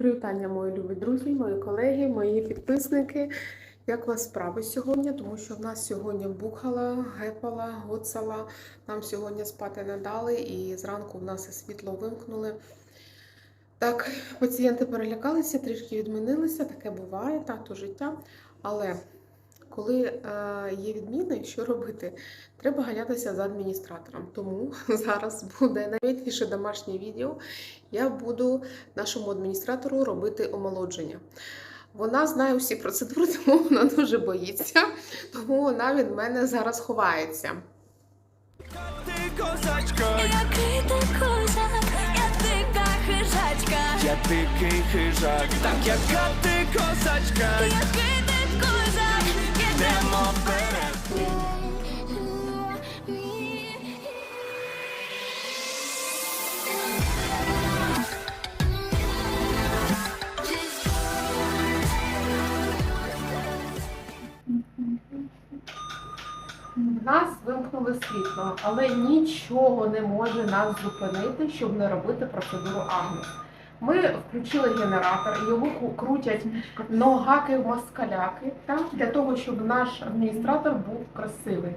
Привітання, мої любі друзі, мої колеги, мої підписники. Як у вас справи сьогодні? Тому що в нас сьогодні бухала, гепала, гоцала. Нам сьогодні спати не дали, і зранку в нас і світло вимкнули. Так, пацієнти перелякалися, трішки відмінилися, таке буває, так, то життя. Але коли е, є відміни, що робити? Треба ганятися за адміністратором. Тому зараз буде найвітніше домашнє відео. Я буду нашому адміністратору робити омолодження. Вона знає усі процедури, тому вона дуже боїться, тому вона від мене зараз ховається. Ти козачка, Який ти козак, я дика хижачка, я дикий хижак, так яка ти козачка, який Нас вимкнули світло, але нічого не може нас зупинити, щоб не робити процедуру Агнес. Ми включили генератор, його крутять ногаки москаляки так, для того, щоб наш адміністратор був красивий.